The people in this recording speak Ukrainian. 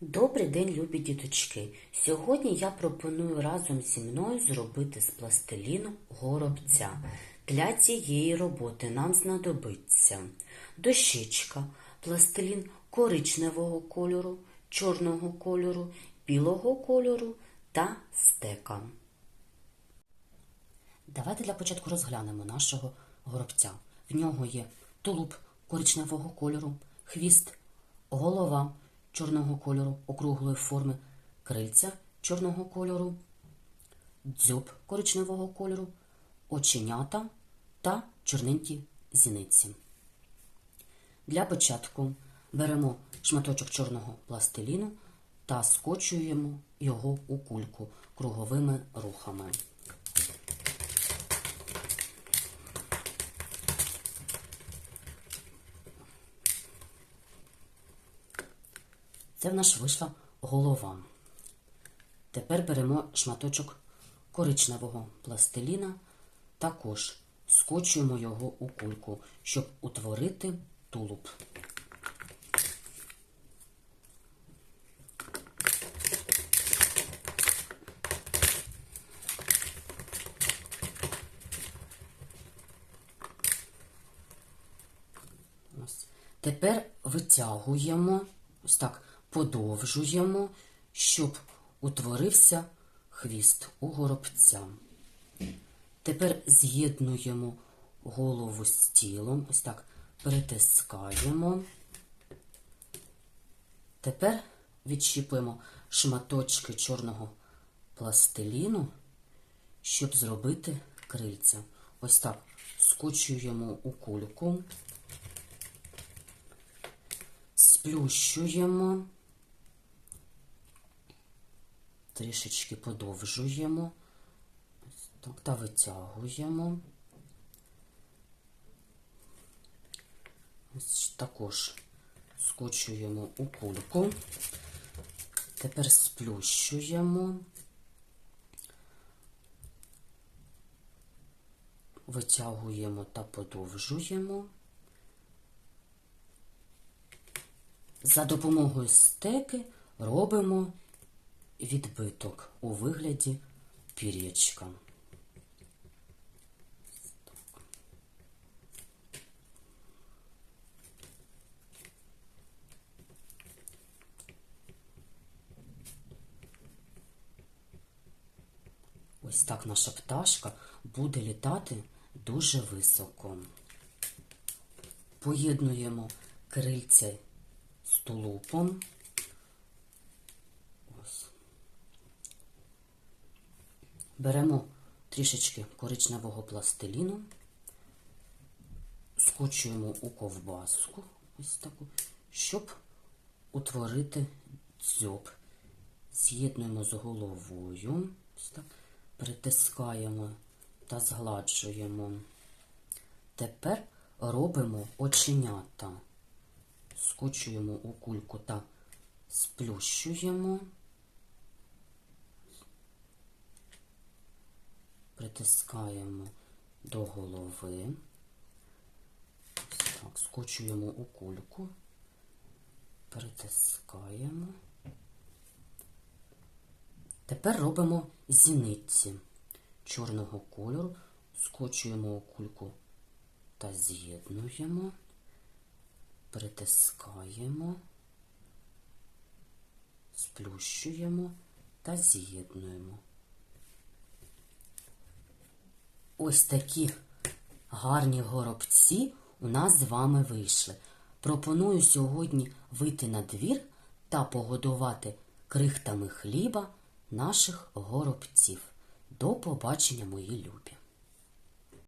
Добрий день, любі діточки! Сьогодні я пропоную разом зі мною зробити з пластиліну горобця. Для цієї роботи нам знадобиться дощечка, пластилін коричневого кольору, чорного кольору, білого кольору та стека. Давайте для початку розглянемо нашого горобця. В нього є тулуб коричневого кольору, хвіст, голова чорного кольору, округлої форми, крильця чорного кольору, дзьоб коричневого кольору, оченята та чорненькі зіниці. Для початку беремо шматочок чорного пластиліну та скочуємо його у кульку круговими рухами. Це в нас вийшла голова. Тепер беремо шматочок коричневого пластиліна, також скочуємо його у кульку, щоб утворити тулуб. Тепер витягуємо, ось так подовжуємо, щоб утворився хвіст у горобця. Тепер з'єднуємо голову з тілом, ось так перетискаємо. Тепер відщіпуємо шматочки чорного пластиліну, щоб зробити крильця. Ось так скочуємо у кульку, сплющуємо, трішечки подовжуємо, так, та витягуємо. Ось також скочуємо у кульку. Тепер сплющуємо, витягуємо та подовжуємо. За допомогою стеки робимо відбиток у вигляді пір'ячка. Ось так наша пташка буде літати дуже високо. Поєднуємо крильця з тулупом. Ось. Беремо трішечки коричневого пластиліну, скочуємо у ковбаску, ось таку, щоб утворити дзьоб. З'єднуємо з головою, ось так, притискаємо та згладжуємо. Тепер робимо оченята. Скочуємо у кульку та сплющуємо, притискаємо до голови, так, скочуємо у кульку, притискаємо. Тепер робимо зіниці чорного кольору, скочуємо у кульку та з'єднуємо, притискаємо, сплющуємо та з'єднуємо. Ось такі гарні горобці у нас з вами вийшли. Пропоную сьогодні вийти на двір та погодувати крихтами хліба наших горобців. До побачення, мої любі!